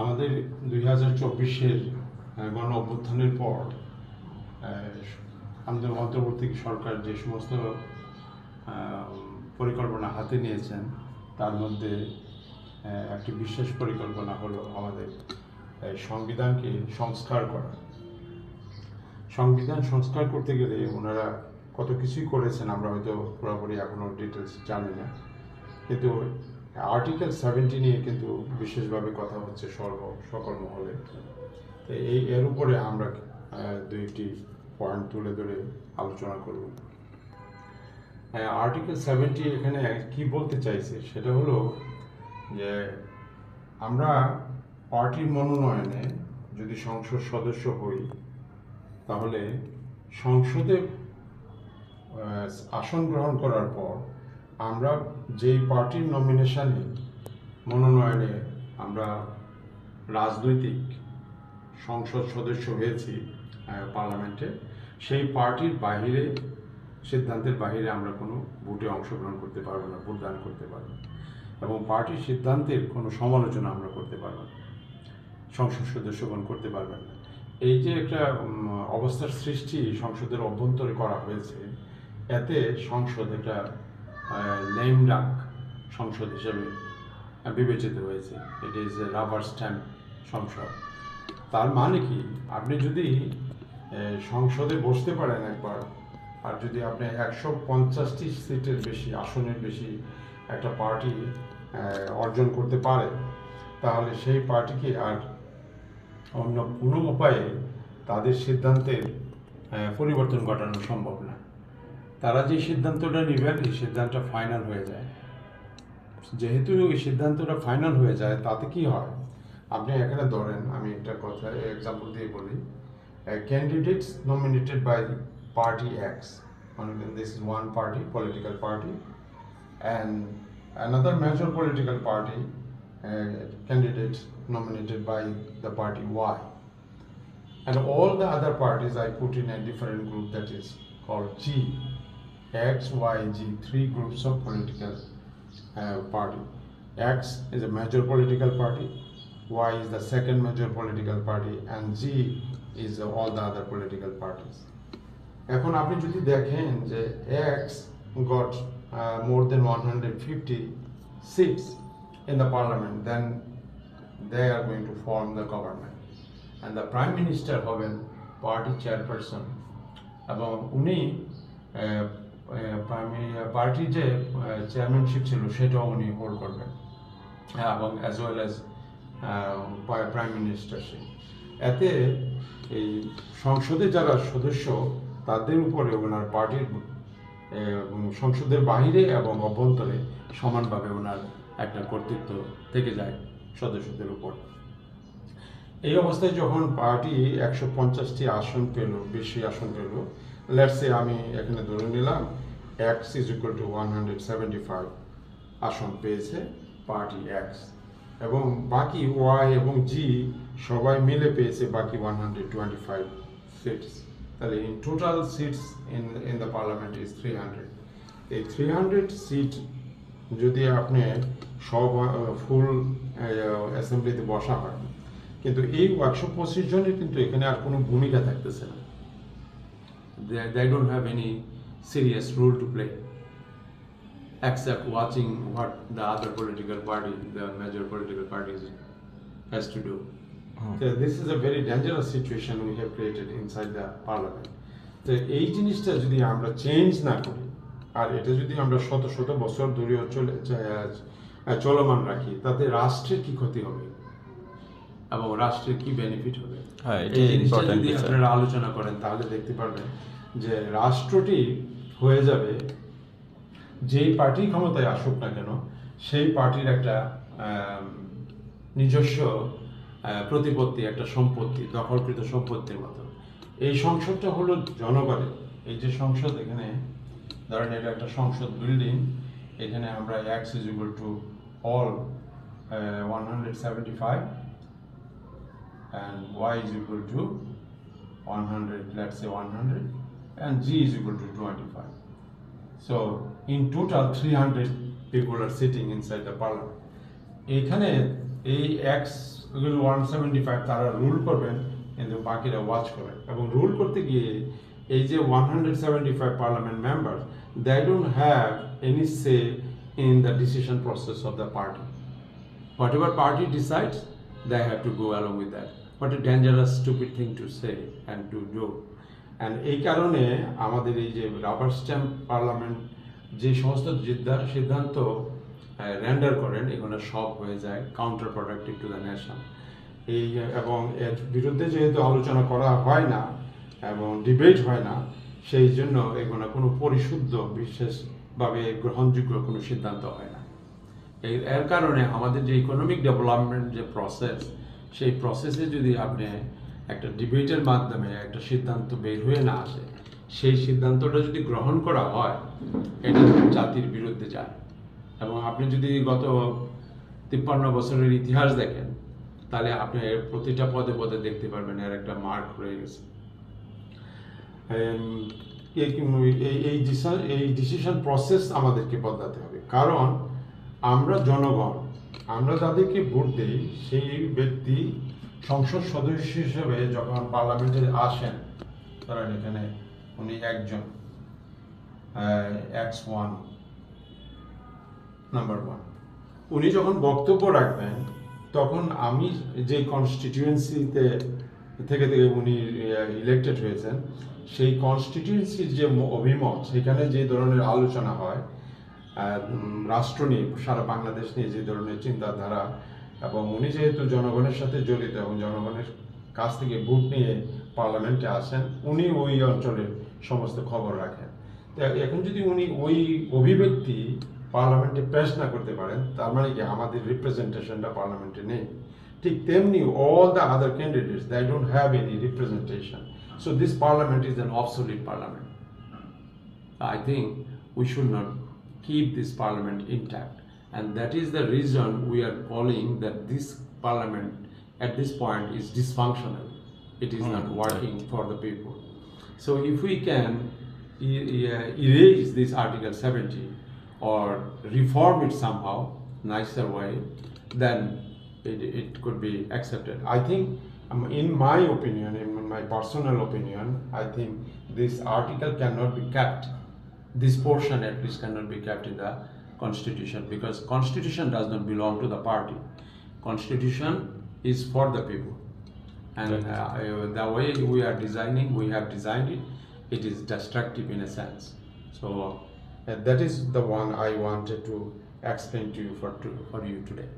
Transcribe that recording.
আমাদের দুই হাজার চব্বিশের গণ অভ্যুত্থানের পর আমাদের অন্তর্বর্তী সরকার যে সমস্ত পরিকল্পনা হাতে নিয়েছেন, তার মধ্যে একটি বিশেষ পরিকল্পনা হলো আমাদের সংবিধানকে সংস্কার করা। সংবিধান সংস্কার করতে গেলে ওনারা কত কিছুই করেছেন, আমরা হয়তো পুরোপুরি এখনও ডিটেলস জানি না। কিন্তু আর্টিকেল সেভেন্টি নিয়ে কিন্তু বিশেষভাবে কথা হচ্ছে সর্ব, সকল মহলে। তো এই, এর উপরে আমরা দুইটি পয়েন্ট তুলে ধরে আলোচনা করব। আর্টিকেল সেভেন্টি এখানে কি বলতে চাইছে, সেটা হলো যে আমরা পার্টির মনোনয়নে যদি সংসদ সদস্য হই, তাহলে সংসদে আসন গ্রহণ করার পর আমরা যেই পার্টির নমিনেশনে মনোনয়নে আমরা রাজনৈতিক সংসদ সদস্য হয়েছি পার্লামেন্টে সেই পার্টির বাইরে সিদ্ধান্তের বাইরে আমরা কোনো ভোটে অংশগ্রহণ করতে পারব না, ভোটদান করতে পারব না। এবং পার্টির সিদ্ধান্তের কোনো সমালোচনা আমরা করতে পারব না, সংসদ সদস্যগণ করতে পারবেন না। এই যে একটা অবস্থার সৃষ্টি সংসদের অভ্যন্তরে করা হয়েছে, এতে সংসদ একটা নেম ডাক সংসদ হিসেবে বিবেচিত হয়েছে। It is a rubber stamp সংসদ। তার মানে কি? আপনি যদি সংসদে বসতে পারেন একবার, আর যদি আপনি একশো পঞ্চাশটি সিটের বেশি, আসনের বেশি একটা পার্টি অর্জন করতে পারে তাহলে সেই পার্টিকে আর অন্য কোনো উপায়ে তাদের সিদ্ধান্তের পরিবর্তন ঘটানো সম্ভব না। তারা যে সিদ্ধান্তটা নেবেন এই সিদ্ধান্ত ফাইনাল হয়ে যায় যেহেতু এই সিদ্ধান্তটা ফাইনাল হয়ে যায় তাতে কি হয় আপনি এখানে ধরেন আমি একটা কথা এক্সাম্পল দিয়ে বলি candidates nominated by party X this is one party political party and major political party uh, candidate nominated by the party Y. And all the other parties I put in a different group that is called G. X, Y, G, three groups of political uh, party. X is a major political party, Y is the second major political party, and G is uh, all the other political parties. এখন আপনি যদি দেখেন যে X got more then one hundred fifty seats in the parliament then they are going to form the government and the prime minister হবেন party chairperson এবং উনি পার্টির যে চেয়ারম্যানশিপ ছিল, সেটাও উনি হোল্ড করবেন। এবং as well as prime ministership এতে এই সংসদে যারা সদস্য, তাদের উপরে ওনার পার্টির সংসদের বাইরে এবং অভ্যন্তরে সমানভাবে ওনার একটা কর্তৃত্ব থেকে যায় সদস্যদের উপর। এই অবস্থায় যখন পার্টি একশো পঞ্চাশটি আসন পেল, বেশি আসন পেল লেটসে আমি এখানে ধরে নিলাম X is equal to one hundred seventy five আসন পেয়েছে পার্টি এক্স এবং বাকি ওয়াই এবং জি সবাই মিলে পেয়েছে বাকি one hundred twenty five seats তাহলে in total seats in in the parliament is three hundred এই থ্রি হান্ড্রেড সিট যদি আপনি সব ফুল অ্যাসেম্বলিতে বসা হয়, কিন্তু এই একশো পঁচিশ জনের কিন্তু এখানে আর কোনো ভূমিকা থাকতেছে না। They don't have any serious role to play except watching what the other political party, the major political parties, has to do. So this is a very dangerous situation we have created inside the parliament. তো এই জিনিসটা যদি আমরা change না করি আর এটা যদি আমরা শত শত বছর ধরে চলে চলমান রাখি তাতে রাষ্ট্রের কি ক্ষতি হবে এবং রাষ্ট্রের কি বেনিফিট হবে হ্যাঁ, এই জিনিসটা যদি। আপনারা আলোচনা করেন তাহলে দেখতে পারবেন যে রাষ্ট্রটি হয়ে যাবে, যেই পার্টি ক্ষমতায় আসুক না কেন, সেই পার্টির একটা নিজস্ব প্রতিপত্তি, একটা সম্পত্তি, দখলকৃত সম্পত্তির মতো। এই সংসদটা হলো জনগণের। এই যে সংসদ এখানে, ধরেন এটা একটা সংসদ বিল্ডিং এখানে আমরা X is equal to all one hundred seventy five and y is equal to 100 let's say 100 and g is equal to 25 so in total 300 people are sitting inside the parliament এখানে এই x ওগুলো one seventy five তারা rule করবেন কিন্তু বাকিরা watch করবেন এবং rule করতে গিয়ে এই যে one hundred seventy five parliament member they don't have any say in the decision process of the party whatever party decides, they have to go along with that. What a dangerous, stupid thing to say and to do. And এই কারণে আমাদের এই যে rubber stamp parliament যে সমস্ত সিদ্ধান্ত render করেন, এগুলো সব হয়ে যায় counter productive to the nation এই, এবং এর বিরুদ্ধে যেহেতু আলোচনা করা হয় না এবং ডিবেট হয় না, সেই জন্য এগুলো কোনো পরিশুদ্ধ, বিশেষভাবে গ্রহণযোগ্য কোনো সিদ্ধান্ত হয় না। এই এর কারণে আমাদের যে ইকোনমিক ডেভেলপমেন্ট যে প্রসেস সেই প্রসেসে যদি আপনি একটা ডিবেটের মাধ্যমে একটা সিদ্ধান্ত বের হয়ে না আসে, সেই সিদ্ধান্তটা যদি গ্রহণ করা হয়, এটা জাতির বিরুদ্ধে যায়। এবং আপনি যদি গত তিপ্পান্ন বছরের ইতিহাস দেখেন, তাহলে আপনি প্রতিটা পদে পদে দেখতে পারবেন এর একটা মার্ক রয়ে গেছে। এই এই- এই ডিসিশন প্রসেস আমাদেরকে বদলাতে হবে। কারণ আমরা জনগণ, আমরা যাদেরকে ভোট দিই, সেই ব্যক্তি সংসদ সদস্য হিসেবে যখন পার্লামেন্টে আসেন, ধরেন এখানে উনি একজন এক্স ওয়ান নাম্বার ওয়ান উনি যখন বক্তব্য রাখবেন, তখন আমি যে কনস্টিটিউয়েন্সিতে থেকে থেকে উনি ইলেক্টেড হয়েছেন, সেই কনস্টিটিউয়েন্সির যে অভিমত, সেখানে যে ধরনের আলোচনা হয় রাষ্ট্র নিয়ে, সারা বাংলাদেশ নিয়ে যে ধরনের চিন্তাধারা এবং উনি যেহেতু জনগণের সাথে জড়িত এবং জনগণের কাছ থেকে ভোট নিয়ে পার্লামেন্টে আসেন, উনি ওই অঞ্চলের সমস্ত খবর রাখেন। এখন যদি উনি ওই অভিব্যক্তি পার্লামেন্টে পেশ না করতে পারেন, তার মানে কি আমাদের রিপ্রেজেন্টেশনটা পার্লামেন্টে নেই? ঠিক তেমনি all the other candidates they don't have any representation so this parliament is an obsolete parliament I think we should not keep this parliament intact. And that is the reason we are calling that this parliament at this point is dysfunctional. It is not working for the people. So if we can e- erase this Article 70 or reform it somehow, nicer way, then it, it could be accepted. I think, um, in my opinion, in my personal opinion, I think this article cannot be kept. This portion at least cannot be kept in the constitution because constitution does not belong to the party. Constitution is for the people. And uh, the way we are designing, we have designed it, it is destructive in a sense. So uh, that is the one I wanted to explain to you for, to, for you today.